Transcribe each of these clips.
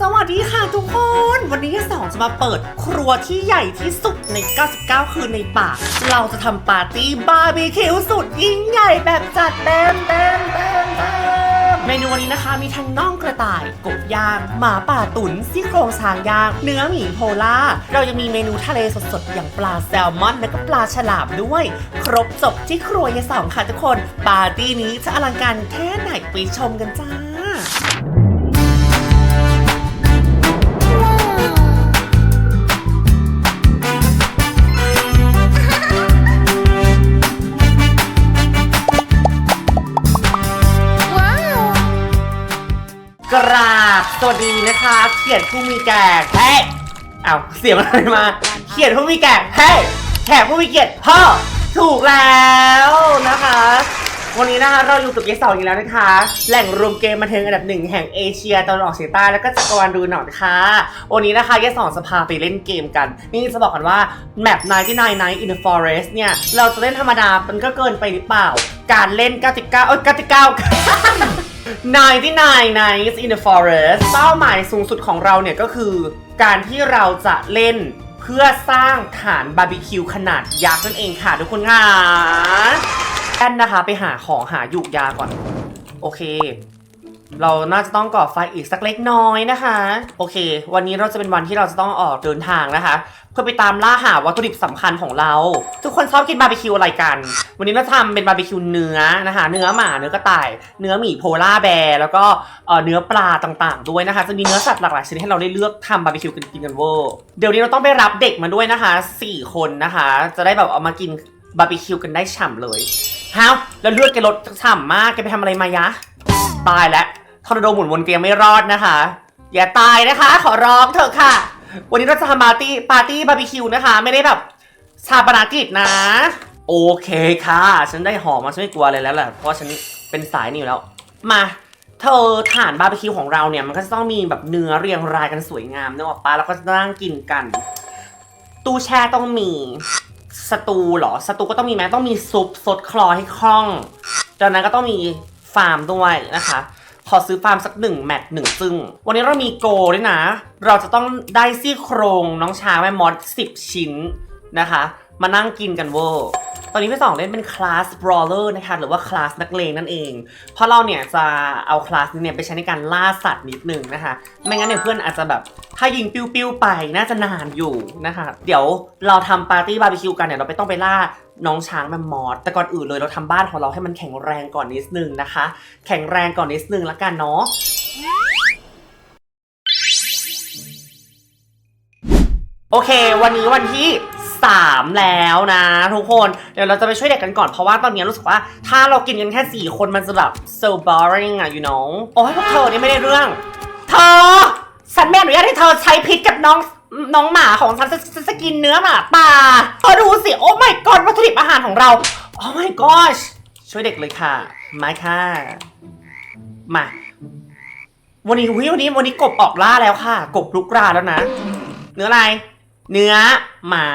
สวัสดีค่ะทุกคน วันนี้สองจะมาเปิดครัวที่ใหญ่ที่สุดใน 99 คืนในป่า เราจะทำปาร์ตี้บาร์บีคิวสุดยิ่งใหญ่แบบจัดเต็มเต็มเต็มเต็มเมนูวันนี้นะคะมีทั้งน่องกระต่ายกบย่าง หมาป่าตุนซี่โครงช้างย่าง เนื้อหมีโพล่า เรายังมีเมนูทะเลสดๆ อย่างปลาแซลมอน และก็ปลาฉลามด้วย ครบจบที่ครัวยายสองค่ะทุกคน ปาร์ตี้นี้จะอลังการแค่ไหนไปชมกันจ้า สวัสดีนะคะเขียนผู้มีแก่เฮ้ยเอาวเสียงอะไรมา เขียนผู้มีแก่เฮ้ยแขกผู้มีเกียรติพ่อถูกแล้วนะคะ วันนี้นะคะเราอยู่กับเยสองอีกแล้วนะคะ แหล่งรวมเกมบันเทิงอันดับหนึ่งแห่งเอเชียตะวันออกเฉียงใต้แล้วก็จักรวาลดูหนอนค่ะวันนี้นะคะเยสองจะพาไปเล่นเกมกัน นี่จะบอกกันว่าแมป99 Night in the Forest เนี่ย เราจะเล่นธรรมดามันก็เกินไปหรือเปล่า การเล่น99เอ้ย99 99 Nights in the Forest เป้าหมายสูงสุดของเราเนี่ยก็คือการที่เราจะเล่นเพื่อสร้างฐานบาร์บีคิวขนาดยักษ์นั่นเองค่ะทุกคนค่ะแอนนะคะไปหาของหาหยูกยาก่อน โอเค เราน่าจะต้องก่อไฟอีกสักเล็กน้อยนะคะ โอเค วันนี้เราจะเป็นวันที่เราจะต้องออกเดินทางนะคะ พื่อไปตามล่าหาวัตถุดิบสำคัญของเรา ทุกคนชอบกินบาร์บีคิวอะไรกัน วันนี้เราทำเป็นบาร์บีคิวเนื้อนะคะ เนื้อหมาเนื้อกระต่าย เนื้อหมีโพล่าแบร์แล้วก็เนื้อปลาต่างๆ ด้วยนะคะ จะมีเนื้อสัตว์หลากหลายชนิดให้เราได้เลือกทำบาร์บีคิวกันกินกันเวอร์เดี๋ยวนี้เราต้องไปรับเด็กมาด้วยนะคะสี่คนนะคะ จะได้แบบเอามากินบาร์บีคิวกันได้ฉ่ำเลยฮาวแล้วเลือดแกลดฉ่ำมากแกไปทำอะไรมายะ ตายแล้วทอร์นาโดหมุนวนเกมไม่รอดนะคะ อย่าตายนะคะ ขอร้องเถอะค่ะ วันนี้เราจะทำปาร์ตี้ปาร์ตี้บาร์บีคิวนะคะ ไม่ได้แบบชาปนากิจนะ โอเคค่ะ ฉันได้หอมมาฉันไม่กลัวอะไรแล้วแหละเพราะฉันเป็นสายนี่อยู่แล้ว มาเธอฐานบาร์บีคิวของเราเนี่ยมันก็จะต้องมีแบบเนื้อเรียงรายกันสวยงามเนกอะป้าแล้วก็จะนั่งกินกัน ตู้แช่ต้องมีสตูเหรอสตูก็ต้องมีไหมต้องมีซุปสดคลอให้คล่องจากนั้นก็ต้องมีฟาร์มด้วยนะคะ ขอซื้อฟาร์มสักหนึ่งแมตช์หนึ่งซึ่ง วันนี้เรามีโกด้วยนะ เราจะต้องได้ซี่โครงน้องช้างแม่มอสสิบชิ้นนะคะ มานั่งกินกันเวอร์ตอนนี้พี่สองเล่นเป็นคลาสบรอเลอร์นะคะหรือว่าคลาสนักเลงนั่นเอง เพราะเราเนี่ยจะเอาคลาสนี้เนี่ยไปใช้ในการล่าสัตว์นิดนึงนะคะ ไม่งั้นเนี่ยเพื่อนอาจจะแบบถ้ายิงปิ้วๆไปน่าจะนานอยู่นะคะ เดี๋ยวเราทำปาร์ตี้บาร์บีคิวกันเนี่ยเราไปต้องไปล่า น้องช้างแมมมอสแต่ก่อนอื่นเลยเราทำบ้านของเราให้มันแข็งแรงก่อนนิดนึงนะคะ แข็งแรงก่อนนิดนึงละกันเนาะโอเค วันนี้วันที่ 3 แล้วนะทุกคนเดี๋ยวเราจะไปช่วยเด็กกันก่อน เพราะว่าตอนนี้รู้สึกว่า ถ้าเรากินกันแค่ 4 คนมันจะแบบ so boring อะ you know โอ้ยพวกเธอนี่ไม่ได้เรื่อง เธอ ฉันไม่อนุญาตให้เธอใช้พิษกับน้อง น้องหมาของฉันจะจะจะกินเนื้อหมาป่าเธอดูสิโอ้ my god วัตถุดิบอาหารของเราโอ้ my gosh ช่วยเด็กเลยค่ะ มาค่ะ มาวันนี้อุ๊ยวันนี้วันนี้กบออกล่าแล้วค่ะ กบลุกราแล้วนะ เนื้ออะไร เนื้อหมา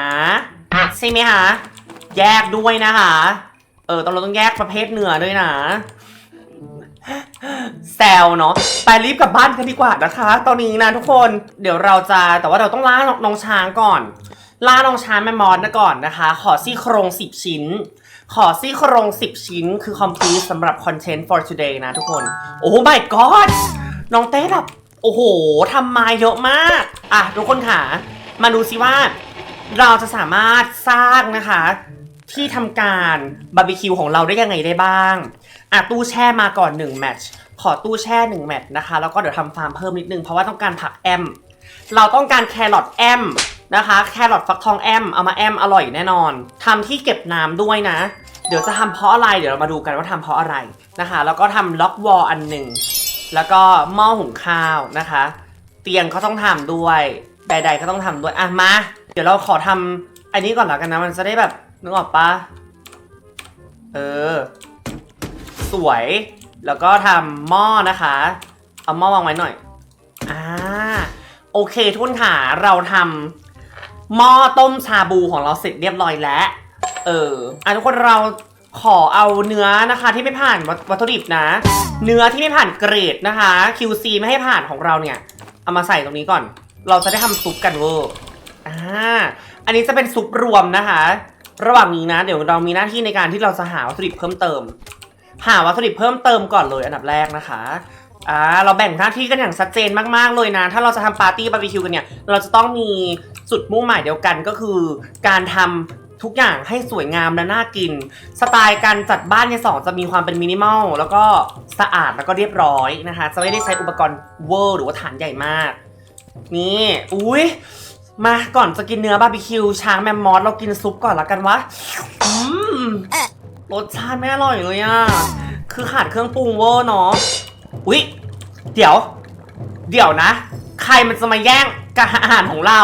ใช่ไหมคะแยกด้วยนะคะ เออตองเราต้องแยกประเภทเนื้อด้วยนะ แซวเนาะไปรีบกลับบ้านกันดีกว่านะคะ ตอนนี้นะทุกคนเดี๋ยวเราจะแต่ว่าเราต้องล่าน้องช้างก่อน ล่าน้องช้างแมมมอสนะก่อนนะคะ ขอซี่โครง10ชิ้น ขอซี่โครง10ชิ้น คือ complete สำหรับ content for today นะทุกคน โอ้ my god น้องเต้แบบโอ้โหทำมาเยอะมาก อะ ทุกคนค่ะ มาดูซิว่า เราจะสามารถสร้างนะคะ ที่ทำการบาร์บีคิวของเราได้ยังไงได้บ้าง อะตู้แช่มาก่อน1แมตช์ขอตู้แช่1แมตช์นะคะ แล้วก็เดี๋ยวทำฟาร์มเพิ่มนิดนึง เพราะว่าต้องการผักแอม เราต้องการแครอทแอมนะคะ แครอทฟักทองแอม เอามาแอมอร่อยแน่นอนทำที่เก็บน้ำด้วยนะ เดี๋ยวจะทำเพราะอะไร เดี๋ยวเรามาดูกันว่าทำเพราะอะไรนะคะ แล้วก็ทำล็อกวอลอันหนึ่ง แล้วก็หม้อหุงข้าวนะคะ เตียงก็ต้องทำด้วย ใด ๆ ก็ต้องทำด้วย อะมา เดี๋ยวเราขอทำอันนี้ก่อนแล้วกันนะ มันจะได้แบบนึกออกปะเออ สวย แล้วก็ทำหม้อนะคะ เอาหม้อวางไว้หน่อย อ่า โอเคทุกคนค่ะเราทำหม้อต้มชาบูของเราเสร็จเรียบร้อยแล้ว เออ อะทุกคนเราขอเอาเนื้อนะคะที่ไม่ผ่านวัตวัตถุดิบนะ เนื้อที่ไม่ผ่านเกรดนะคะ QC ไม่ให้ผ่านของเราเนี่ย เอามาใส่ตรงนี้ก่อน เราจะได้ทำซุปกันเวอร์อ่า อันนี้จะเป็นซุปรวมนะคะ ระหว่างนี้นะ เดี๋ยวเรามีหน้าที่ในการที่เราจะหาวัตถุดิบเพิ่มเติม หาวัตถุดิบเพิ่มเติมก่อนเลยอันดับแรกนะคะอ่าเราแบ่งหน้าที่กันอย่างชัดเจนมากๆเลยนะ ถ้าเราจะทำปาร์ตี้บาร์บีคิวกันเนี่ยเราจะต้องมีจุดมุ่งหมายเดียวกันก็คือ การทำทุกอย่างให้สวยงามและน่ากิน สไตล์การจัดบ้านในสองจะมีความเป็นมินิมอลแล้วก็สะอาดแล้วก็เรียบร้อยนะคะ จะไม่ได้ใช้อุปกรณ์เวอร์หรือว่าฐานใหญ่มาก นี่อุ้ยมาก่อนจะกินเนื้อบาร์บีคิวช้างแมมมอสเรากินซุปก่อนละกันวะอืม รสชาติไม่อร่อยเลยอะ คือขาดเครื่องปรุงเวอร์เนาะ อุ๊ย เดี๋ยว เดี๋ยวนะ ใครมันจะมาแย่งกับอาหารของเรา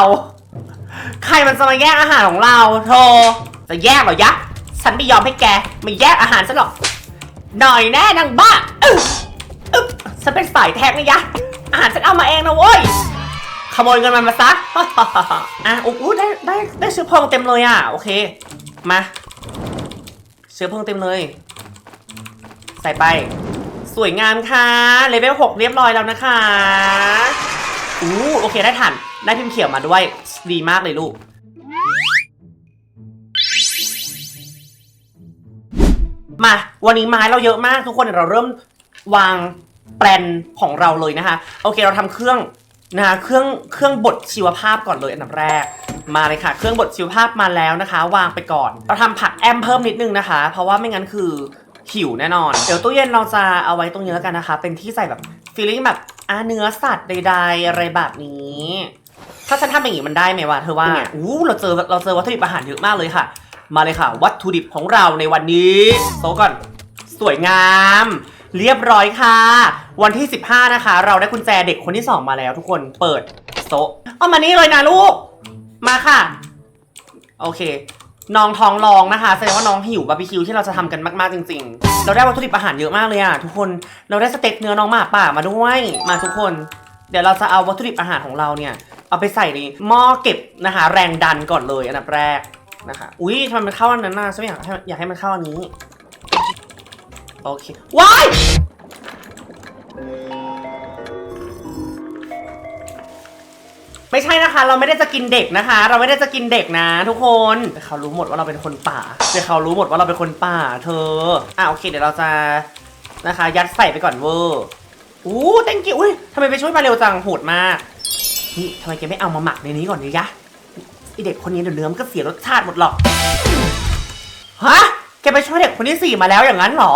ใครมันจะมาแย่งอาหารของเราโธ่จะแย่งเหรอยะฉันไม่ยอมให้แกมาแย่งอาหารฉันหรอก หน่อยแน่นางบ้าอึ๊บอึ๊บฉันเป็นสายแท็กนะยะอาหารฉันเอามาเองนะเว้ยขโมยเงินมันมาซะ อะอู้ได้ได้ได้เชื้อพลิงเต็มเลยอะ โอเค มา ชื้อเพลิงเต็มเลย ใส่ไป สวยงามค่ะ เลเวล6เรียบร้อยแล้วนะคะอู้โอเคได้ถ่านได้พิมพ์เขียวมาด้วย ดีมากเลยลูก มา วันนี้ไม้เราเยอะมากทุกคนเดี๋ยวเราเริ่มวางแปลนของเราเลยนะคะ โอเคเราทำเครื่อง นะคะเครื่องเครื่องบดชีวภาพก่อนเลยอันดับแรก มาเลยค่ะ เครื่องบดชีวภาพมาแล้วนะคะ วางไปก่อนเราทำผักแอมเพิ่มนิดนึงนะคะ เพราะว่าไม่งั้นคือหิวแน่นอน เดี๋ยวตู้เย็นเราจะเอาไว้ตรงนี้แล้วกันนะคะ เป็นที่ใส่แบบฟีลลิ่งแบบอ่าเนื้อสัตว์ใดๆอะไรแบบนี้ ถ้าฉันทำอย่างนี้มันได้ไหมวะเธอว่าอู้เราเจอเราเจอวัตถุดิบอาหารเยอะมากเลยค่ะ มาเลยค่ะ วัตถุดิบของเราในวันนี้โต๊ะก่อน สวยงาม เรียบร้อยค่ะ วันที่ 15 นะคะ เราได้กุญแจเด็กคนที่ 2 มาแล้ว ทุกคนเปิดโต๊ะเอามานี่เลยนะลูก มาค่ะ โอเค น้องท้องร้องนะคะแสดงว่าน้องหิวบาร์บีคิวที่เราจะทำกันมากๆจริง ๆ เราได้วัตถุดิบอาหารเยอะมากเลยอะทุกคนเราได้สเต็กเนื้อน้องหมาป่ามาด้วยมาทุกคน เดี๋ยวเราจะเอาวัตถุดิบอาหารของเราเนี่ยเอาไปใส่ในหม้อเก็บนะคะ แรงดันก่อนเลยอันดับแรกนะคะอุ้ยทำไมมันเข้าอันนั้นน่ะฉันอยากให้อยากให้มันเข้าอันนี้โอเคว้าย ไม่ใช่นะคะ เราไม่ได้จะกินเด็กนะคะ เราไม่ได้จะกินเด็กนะ ทุกคนแต่เขารู้หมดว่าเราเป็นคนป่าแต่เขารู้หมดว่าเราเป็นคนป่า เธออะโอเค เดี๋ยวเราจะนะคะ ยัดใส่ไปก่อนเวอร์อู้ thank you อุ้ยทำไมไปช่วยมาเร็วจังโหดมากนี่ทำไมแกไม่เอามาหมักในนี้ก่อนเนี่ยยะไอเด็กคนนี้เดี๋ยวเนื้อมันก็เสียรสชาติหมดหรอกฮะแกไปช่วยเด็กคนที่สี่มาแล้วอย่างนั้นเหรอ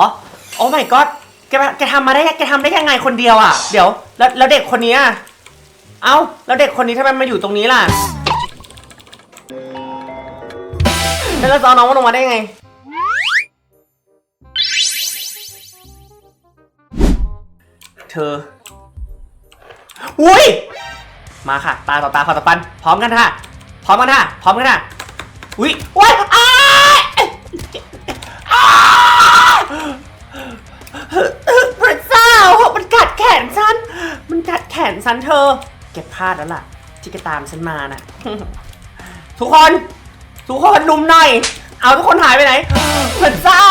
โอ้ my god แกแกทำมาได้แกทำได้ยังไงคนเดียวอะ เดี๋ยว แล้วแล้วเด็กคนนี้อะ เอ้า แล้วเด็กคนนี้ทำไมมาอยู่ตรงนี้ล่ะ แล้วเราจะเอาน้องมันลงมาได้ยังไง เธอ อุ้ย มาค่ะ ตาต่อตาพอต่อปัน พร้อมกันค่ะ พร้อมกันค่ะ พร้อมกันค่ะ อุ้ยโอ้ยอ้า ฉันเธอเก็บพลาดแล้วล่ะ ที่แกตามฉันมาน่ะ ทุกคน ทุกคนลุมหน่อย เอาทุกคนหายไปไหนพระเจ้า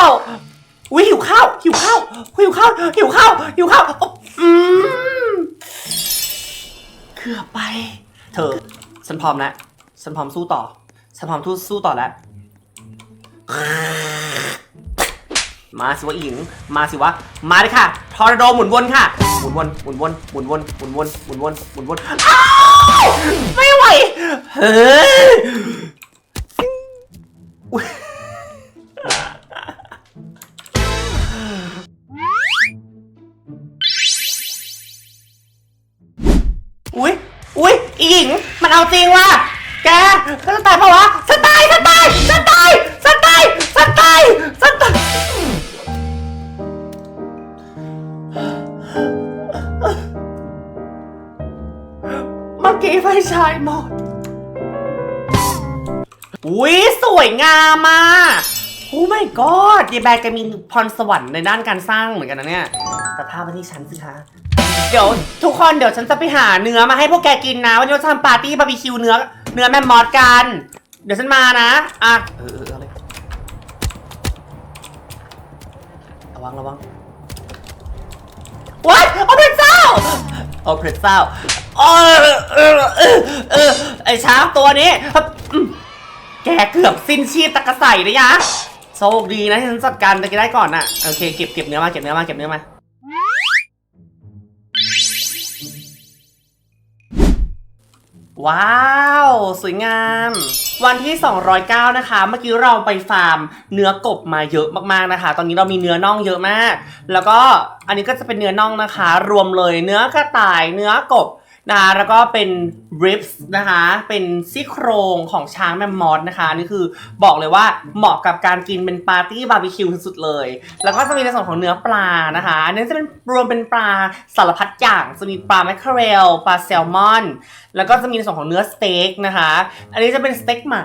อุ้ยหิวข้าวหิวข้าวหิวข้าวหิวข้าวหิวข้าวอืมเกือบไป เธอ ฉันพร้อมแล้วฉันพร้อมสู้ต่อฉันพร้อมสู้สู้ต่อแล้ว มาสิวะอิง มาสิวะ มาเลยค่ะ ทอร์นาโดหมุนวนค่ะ หมุนวน หมุนวน หมุนวน หมุนวน หมุนวน หมุนวนอ้าวไม่ไหว เฮ้ยอุ๊ยอุ้ยอุ้ยอีหญิง มันเอาจริงว่ะ แกฉันจะตายปะวะฉันตายฉันตายฉันตายฉันตายฉันตายฉันตาย ไฟฉายหมดอุ้ยสวยงามมากโอ้ my god ยายแบร์แกมีพรสวรรค์ในด้านการสร้างเหมือนกันนะเนี่ย แต่ภาพมาที่ฉันสิคะ เดี๋ยวทุกคนเดี๋ยวฉันจะไปหาเนื้อมาให้พวกแกกินนะ วันนี้เราจะทำปาร์ตี้บาร์บีคิวเนื้อ เนื้อแมมมอสกัน เดี๋ยวฉันมานะ อะ เออเออเอาเลยระวังระวังว้ายโอ้พระเจ้า โอ้พระเจ้าโอ้เออเออเออไอช้างตัวนี้ แกเกือบสิ้นชีพตะกะใส่เลยยะโชคดีนะที่ฉันจัดการตะกี้ได้ก่อนน่ะ โอเคเก็บเก็บเนื้อมาเก็บเนื้อมาเก็บเนื้อมาว้าว สวยงาม วันที่ 209 นะคะ เมื่อกี้เราไปฟาร์มเนื้อกบมาเยอะมากๆนะคะ ตอนนี้เรามีเนื้อน่องเยอะมาก แล้วก็อันนี้ก็จะเป็นเนื้อน่องนะคะ รวมเลยเนื้อกระต่ายเนื้อกบ นะคะแล้วก็เป็น ribs นะคะ เป็นซี่โครงของช้างแมมมอสนะคะนี่คือบอกเลยว่าเหมาะกับการกินเป็นปาร์ตี้บาร์บีคิวสุดเลย แล้วก็จะมีในส่วนของเนื้อปลานะคะอันนี้จะเป็นรวมเป็นปลาสารพัดอย่างจะมีปลาแมคเคเรลปลาแซลมอน แล้วก็จะมีในส่วนของเนื้อสเต็กนะคะ อันนี้จะเป็นสเต็กหมา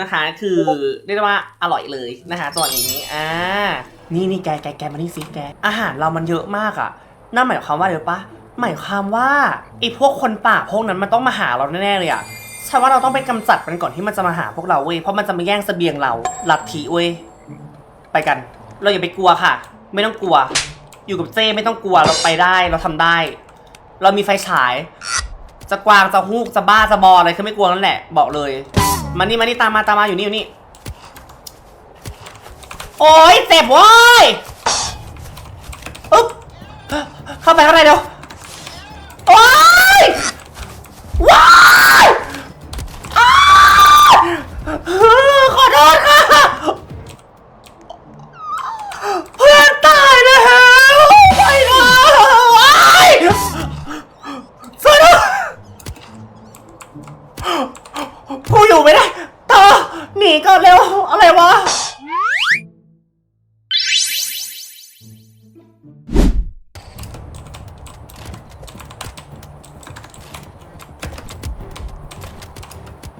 นะคะ คือเรียกได้ว่าอร่อยเลยนะคะตัวนี้อ่านี่นี่แกแกแกมานี่สิแก อาหารเรามันเยอะมากอะนั่นหมายความว่าเดี๋ยวปะ หมายความว่าไอ้พวกคนป่าพวกนั้นมันต้องมาหาเราแน่ๆเลยอะฉันว่าเราต้องไปกำจัดมันก่อนที่มันจะมาหาพวกเราเว้ยเพราะมันจะมาแย่งเสบียงเราลัทธิเว้ยไปกัน เราอย่าไปกลัวค่ะ ไม่ต้องกลัว อยู่กับเจ้ไม่ต้องกลัวเราไปได้เราทำได้ เรามีไฟฉาย จะกวางจะฮูกจะบ้าจะบออะไรคือไม่กลัวนั่นแหละ บอกเลยมานี่มานี่ตามมาตามมาอยู่นี่อยู่นี่โอ๊ยเจ็บเว้ยอุ๊บเข้าไปข้างในเดี๋ยวโอ๊ย ว้า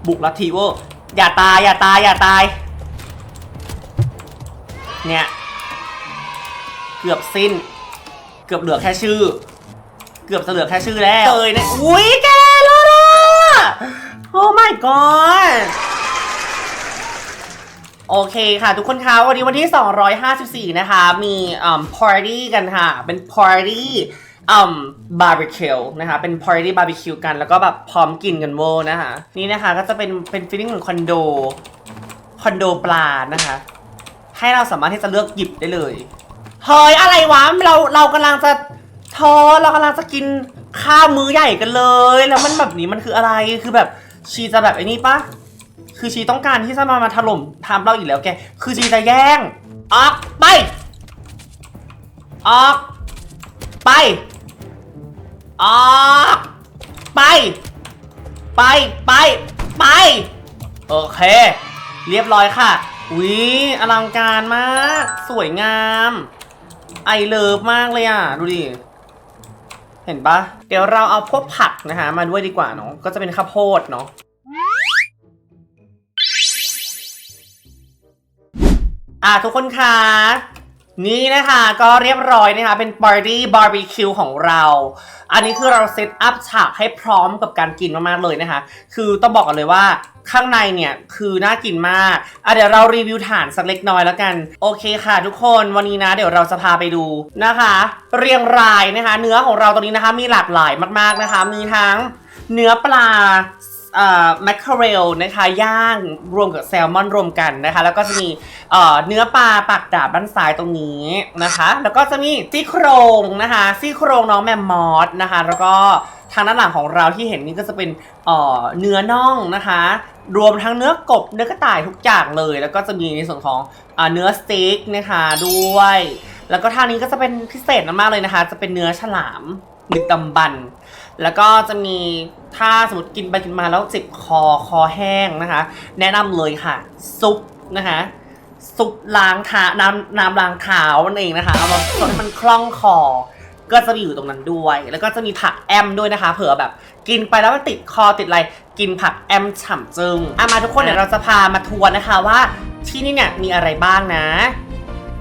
บุกลัทธิเวอร์อย่าตายอย่าตายอย่าตาย เนี่ย เกือบสิ้น เกือบเหลือแค่ชื่อ เกือบจะเหลือแค่ชื่อแล้วเลยเนี่ยอุ้ยแกแล้วนะโอ้ my god โอเคค่ะ ทุกคนคะวันนี้วันที่ 254 นะคะ มีอ่า party กันค่ะ เป็น party อ่า barbecue นะคะเป็น party barbecue กันแล้วก็แบบพร้อมกินกันเวนะคะนี่นะคะก็จะเป็นเป็น feeling เหมือนคอนโดคอนโดปลานะคะ ให้เราสามารถที่จะเลือกหยิบได้เลยเฮ้ยอะไรวะเราเรากำลังจะเธอเรากำลังจะกินข้าวมื้อใหญ่กันเลย แล้วมันแบบนี้มันคืออะไรคือแบบชีจะแบบไอ้นี่ปะคือชีต้องการที่จะมามาถล่มทำเราอีกแล้วแกคือชีจะแย่งออกไปออกไป ออกไป ไปไปไป โอเค เรียบร้อยค่ะวิอลังการมาก สวยงาม ไอเลิฟมากเลยอะ ดูดิ เห็นปะเดี๋ยวเราเอาพวกผักนะคะ มาด้วยดีกว่าเนาะก็จะเป็นข้าวโพดเนาะอะทุกคนคะ นี่นะคะก็เรียบร้อยนะคะเป็น Party Barbecue ของเรา อันนี้คือเราเซตอัพฉากให้พร้อมกับการกินมากๆเลยนะคะ คือต้องบอกกันเลยว่าข้างในเนี่ยคือน่ากินมากอะเดี๋ยวเรารีวิวฐานสักเล็กน้อยแล้วกัน โอเคค่ะ ทุกคนวันนี้นะ เดี๋ยวเราจะพาไปดูนะคะ เรียงรายนะคะ เนื้อของเราตรงนี้นะคะมีหลากหลายมากๆนะคะ มีทั้งเนื้อปลา แมคเคอเรลนะคะย่างรวมกับแซลมอนรวมกันนะคะ แล้วก็จะมีเอ่อเนื้อปลาปักดาบด้านซ้ายตรงนี้นะคะ แล้วก็จะมีซี่โครงนะคะซี่โครงน้องแมมมอสนะคะ แล้วก็ทางด้านหลังของเราที่เห็นนี่ก็จะเป็นเอ่อเนื้อน่องนะคะ รวมทั้งเนื้อกบเนื้อกระต่ายทุกอย่างเลย แล้วก็จะมีในส่วนของเอ่อเนื้อสเต็กนะคะด้วย แล้วก็ทางนี้ก็จะเป็นพิเศษมากๆเลยนะคะ จะเป็นเนื้อฉลามดึกดำบรรพ์ แล้วก็จะมีถ้าสมมติกินไปกินมาแล้วเจ็บคอคอแห้งนะคะ แนะนำเลยค่ะ ซุปนะคะซุปล้างเท้าน้ำน้ำล้างเท้านั่นเองนะคะเอามาส่วนให้มันคล่องคอ ก็จะมีอยู่ตรงนั้นด้วย แล้วก็จะมีผักแอมด้วยนะคะ เผื่อแบบ กินไปแล้วมันติดคอติดอะไรกินผักแอมฉ่ำจึงอะมาทุกคนเดี๋ยวเราจะพามาทัวร์นะคะว่าที่นี่เนี่ยมีอะไรบ้างนะ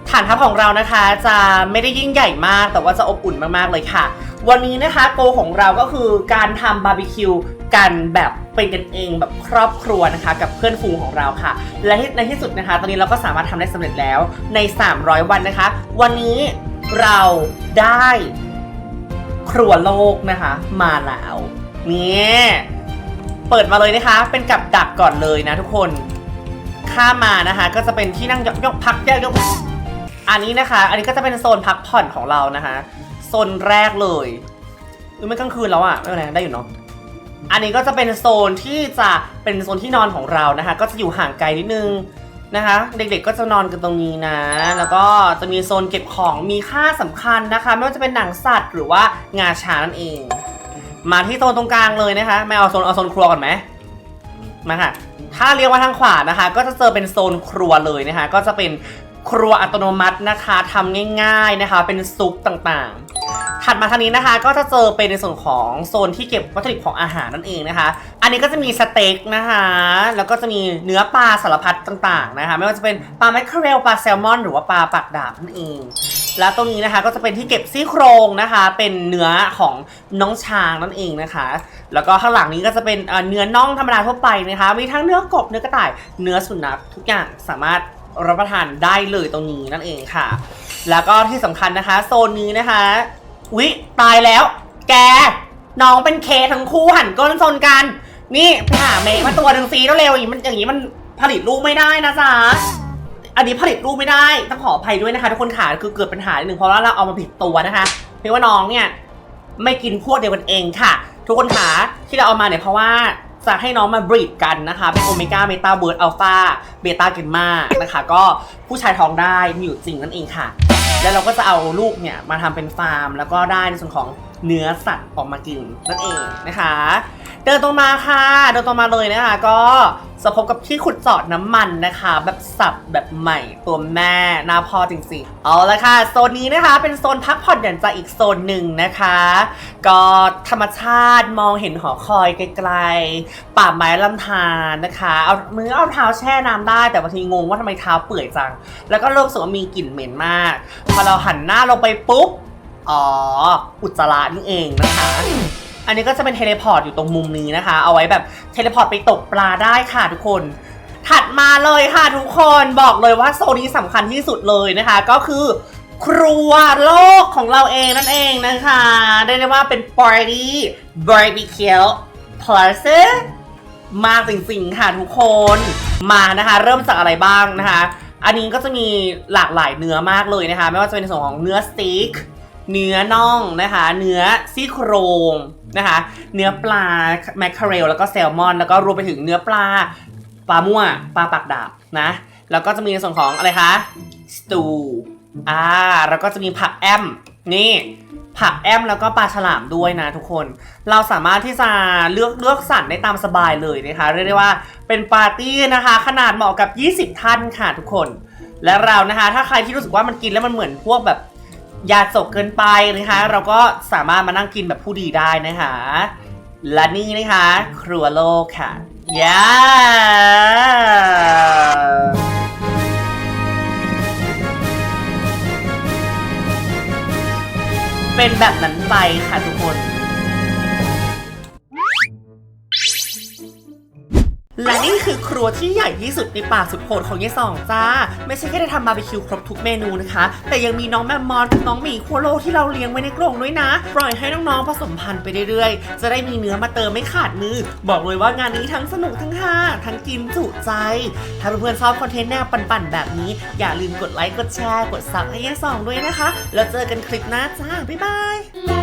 ฐานทัพของเรานะคะจะไม่ได้ยิ่งใหญ่มาก แต่ว่าจะอบอุ่นมากๆเลยค่ะ วันนี้นะคะโกของเราก็คือการทำบาร์บีคิวกันแบบเป็นกันเองแบบครอบครัวนะคะ กับเพื่อนฝูงของเราค่ะ และในที่สุดนะคะ ตอนนี้เราก็สามารถทำได้สำเร็จแล้วใน 300 วันนะคะ วันนี้เราได้ครัวโลกนะคะ มาแล้วนี่เปิดมาเลยนะคะ เป็นกับดักก่อนเลยนะทุกคนข้ามานะคะ ก็จะเป็นที่นั่งยกยกพักยกยก อันนี้นะคะ อันนี้ก็จะเป็นโซนพักผ่อนของเรานะคะ โซนแรกเลยอือไม่กลางคืนแล้วอะไม่เป็นไรได้อยู่เนาะ อันนี้ก็จะเป็นโซนที่จะเป็นโซนที่นอนของเรานะคะ ก็จะอยู่ห่างไกลนิดนึงนะคะ เด็กๆก็จะนอนกันตรงนี้นะ แล้วก็จะมีโซนเก็บของมีค่าสำคัญนะคะ ไม่ว่าจะเป็นหนังสัตว์หรือว่างาช้างนั่นเอง มาที่โซนตรงกลางเลยนะคะ ไม่เอาโซนเอาโซนครัวก่อนไหมมาค่ะถ้าเลี้ยวมาทางขวานะคะ ก็จะเจอเป็นโซนครัวเลยนะคะ ก็จะเป็น ครัวอัตโนมัตินะคะทำง่ายๆนะคะ เป็นซุปต่างๆ ถัดมาทางนี้นะคะ ก็จะเจอเป็นในส่วนของโซนที่เก็บวัตถุดิบของอาหารนั่นเองนะคะ อันนี้ก็จะมีสเต็กนะคะ แล้วก็จะมีเนื้อปลาสารพัดต่างๆนะคะ ไม่ว่าจะเป็นปลาแมคเคอเรลปลาแซลมอน หรือว่าปลาปากดาบนั่นเองแล้วตรงนี้นะคะก็จะเป็นที่เก็บซี่โครงนะคะ เป็นเนื้อของน้องช้างนั่นเองนะคะ แล้วก็ข้างหลังนี้ก็จะเป็นเนื้อน่องธรรมดาทั่วไปนะคะ มีทั้งเนื้อกบเนื้อกระต่าย เนื้อสุนัขทุกอย่างสามารถ รับประทานได้เลยตรงนี้นั่นเองค่ะ แล้วก็ที่สำคัญนะคะ โซนนี้นะคะวิตายแล้ว แก น้องเป็นเคทั้งคู่หันก้นชนกัน นี่ไปหาเมย์มาตัวหนึ่งซีแล้วเร็วอย่างนี้มันอย่างนี้มันผลิตลูกไม่ได้นะจ๊ะอันนี้ผลิตรูปไม่ได้ต้องขออภัยด้วยนะคะทุกคนค่ะคือเกิดปัญหาหนึ่งเพราะว่าเราเอามาผิดตัวนะคะเพราะว่าน้องเนี่ยไม่กินพวกเดียวกันเองค่ะ ทุกคนค่ะที่เราเอามาเนี่ยเพราะว่า จะให้น้องมาบรีดกันนะคะ เป็นโอเมก้าเมตาเบิร์ดอัลฟาเบต้าเกมมานะคะ ก็ผู้ชายท้องได้มีอยู่จริงนั่นเองค่ะ แล้วเราก็จะเอาลูกเนี่ยมาทำเป็นฟาร์ม แล้วก็ได้ในส่วนของเนื้อสัตว์ออกมากินนั่นเองนะคะ เดินตรงมาค่ะ เดินตรงมาเลยนะคะ ก็จะพบกับที่ขุดเจาะน้ำมันนะคะ แบบสับแบบใหม่ตัวแม่หน้าพ่อจริงๆ เอาละค่ะ โซนนี้นะคะ เป็นโซนพักผ่อนหย่อนใจอีกโซนหนึ่งนะคะ ก็ธรรมชาติมองเห็นหอคอยไกลๆ ป่าไม้ลำธารนะคะ เอามือเอาเท้าแช่น้ำได้ แต่บางทีงงว่าทำไมเท้าเปื่อยจัง แล้วก็เริ่มรู้สึกว่ามีกลิ่นเหม็นมาก พอเราหันหน้าลงไปปุ๊บ อ๋อ อุจจาระนี่เองนะคะ อันนี้ก็จะเป็นเทเลพอร์ตอยู่ตรงมุมนี้นะคะ เอาไว้แบบเทเลพอร์ตไปตกปลาได้ค่ะทุกคน ถัดมาเลยค่ะทุกคนบอกเลยว่าโซนนี้สำคัญที่สุดเลยนะคะ ก็คือครัวโลกของเราเองนั่นเองนะคะ ได้เรียกว่าเป็น party barbecue plus มากจริงๆค่ะทุกคนมานะคะ เริ่มจากอะไรบ้างนะคะ อันนี้ก็จะมีหลากหลายเนื้อมากเลยนะคะ ไม่ว่าจะเป็นส่วนของเนื้อสเต็ก เนื้อน่องนะคะ เนื้อซี่โครงนะคะ เนื้อปลาแมคเคาเรลแล้วก็แซลมอน แล้วก็รวมไปถึงเนื้อปลาปลามั่วปลาปากดาบนะ แล้วก็จะมีในส่วนของอะไรคะสตูอ่าแล้วก็จะมีผักแอมนี่ผักแอมแล้วก็ปลาฉลามด้วยนะทุกคน เราสามารถที่จะเลือกเลือกสรรได้ตามสบายเลยนะคะเรียกได้ว่าเป็นปาร์ตี้นะคะ ขนาดเหมาะกับ 20 ท่านค่ะทุกคน และเรานะคะ ถ้าใครที่รู้สึกว่ามันกินแล้วมันเหมือนพวกแบบ ยาจกเกินไปนะคะ เราก็สามารถมานั่งกินแบบผู้ดีได้นะคะ และนี่นะคะ ครัวโลกค่ะยาเป็นแบบนั้นไปค่ะทุกคน และนี่คือครัวที่ใหญ่ที่สุดในป่าสุดโหดของยายสองจ้า ไม่ใช่แค่ได้ทำบาร์บีคิวครบทุกเมนูนะคะ แต่ยังมีน้องแมมมอสกับน้องหมีคัวโลที่เราเลี้ยงไว้ในกรงด้วยนะ ปล่อยให้น้องๆผสมพันธุ์ไปเรื่อยๆ จะได้มีเนื้อมาเติมไม่ขาดมือ บอกเลยว่างานนี้ทั้งสนุกทั้งฮาทั้งกินจุใจ ถ้าเพื่อนๆชอบคอนเทนต์แนวปั่นๆแบบนี้ อย่าลืมกดไลค์กดแชร์กดซับให้ยายสองด้วยนะคะ แล้วเจอกันคลิปหน้าจ้าบ๊ายบาย